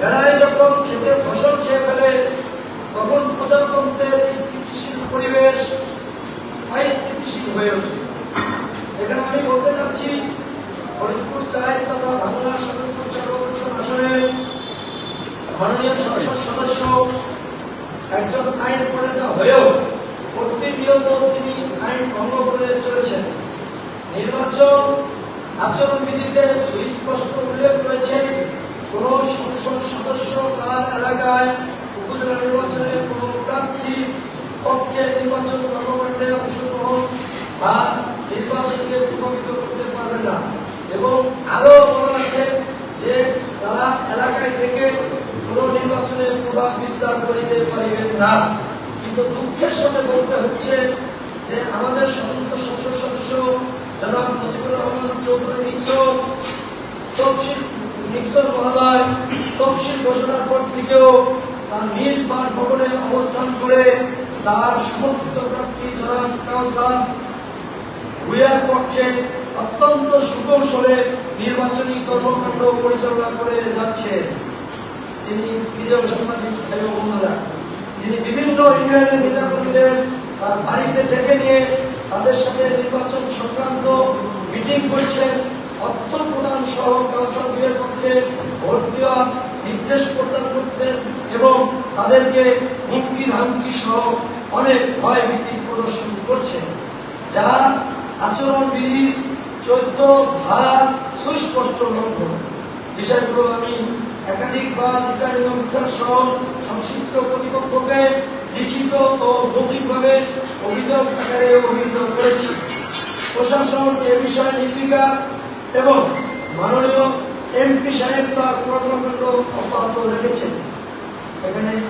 ভেড়ায় যখন খেতে ফসল খেয়ে ফেলে, তখন প্রজাতন্ত্রের স্থিতিশীল পরিবেশ অস্থিতিশীল হয়ে ওঠে। এখানে আমি বলতে চাচ্ছি, ফরিদপুর চার তথা বাংলা সদরপুর চার আসনের মাননীয় সংসদ সদস্য একজন আইন প্রণেতা হয়েও প্রতিনিয়ত তিনি আইন ভঙ্গ করে চলেছেন। নির্বাচন আচরণবিধিতে সুস্পষ্ট উল্লেখ রয়েছে, কোন উপজেলা নির্বাচনে নির্বাচন অংশগ্রহণ বা নির্বাচনকে প্রভাবিত করতে পারবে না। এবং আরও বলা আছে যে তারা এলাকায় থেকে কোন নির্বাচনে প্রভাব বিস্তার করিতে পারিবেন না। কিন্তু দুঃখের সাথে বলতে হচ্ছে যে আমাদের সংসদ ঘোষণার পর থেকেও তার নিজ বাসভবনে অবস্থান করে তার সমর্থিত প্রার্থী জনাব কাউসার ভুইয়ার পক্ষে অত্যন্ত সুকৌশলে নির্বাচনী কর্মকাণ্ড পরিচালনা করে যাচ্ছে তিনি প্রিয় সাংবাদিক ও বোনেরা, তিনি বিভিন্ন ইউনিয়নের নেতাকর্মীদের তার বাড়িতে ডেকে নিয়ে তাদের সাথে নির্বাচন সংক্রান্ত মিটিং করছেন। অর্থ প্রদান সহ বিয়ের পক্ষে ভোট দেওয়া নির্দেশ প্রদান করছেন এবং তাদেরকে হুমকি ধামকি সহ অনেক ভয় ভীতি প্রদর্শন করছেন যা আচরণবিধির চোদ্দ ধারা সুস্পষ্ট লঙ্ঘন। বিষয়গুলো আমি একাধিকবার রিটার্নিং অফিসার সহ সংশ্লিষ্ট কর্তৃপক্ষকে লিখিত ও মৌখিকভাবে অভিযোগ আকারে অভিহিত করেছি। প্রশাসন এ বিষয়ে নির্বিকার এবং মাননীয় এমপি সাহেব তার কর্মকাণ্ড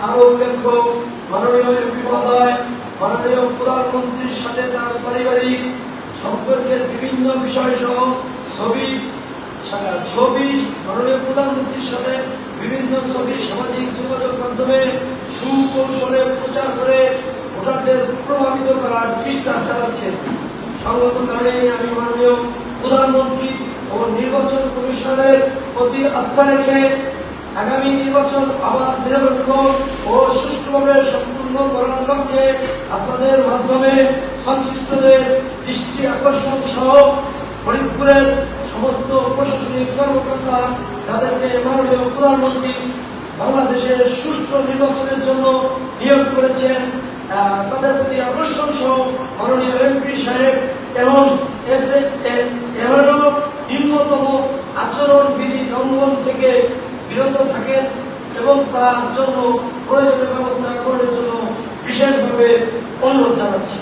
আরও উল্লেখ্য, মাননীয় মহোদয়, মাননীয় প্রধানমন্ত্রীর সাথে তার পারিবারিক সম্পর্কের বিভিন্ন বিষয় সহ ছবি ছবি, মাননীয় প্রধানমন্ত্রীর সাথে বিভিন্ন ছবি, সামাজিক যোগাযোগ মাধ্যমে সুকৌশলে প্রচার করে ভোটারদের প্রভাবিত করার চেষ্টা চালাচ্ছেন। সংগত কারণে আমি মাননীয় প্রধানমন্ত্রী ও নির্বাচন কমিশনের প্রতি আস্থা রেখে আগামী নির্বাচন আবার নিরপেক্ষ ও সুষ্ঠুভাবে সম্পূর্ণ করার লক্ষ্যে আপনাদের মাধ্যমে সংশ্লিষ্টদের দৃষ্টি আকর্ষণ সহ ফরিদপুরের সমস্ত প্রশাসনিক কর্মকর্তা যাদেরকে মাননীয় প্রধানমন্ত্রী বাংলাদেশের সুষ্ঠু নির্বাচনের জন্য নিয়োগ করেছেন তাদের প্রতি আকর্ষণ সহ মাননীয় এমপি সাহেব এবং এস এমনও নিম্নতম আচরণ বিধি লঙ্ঘন থেকে বিরত থাকেন এবং তার জন্য প্রয়োজনীয় ব্যবস্থা গ্রহণের জন্য বিশেষভাবে অনুরোধ জানাচ্ছি।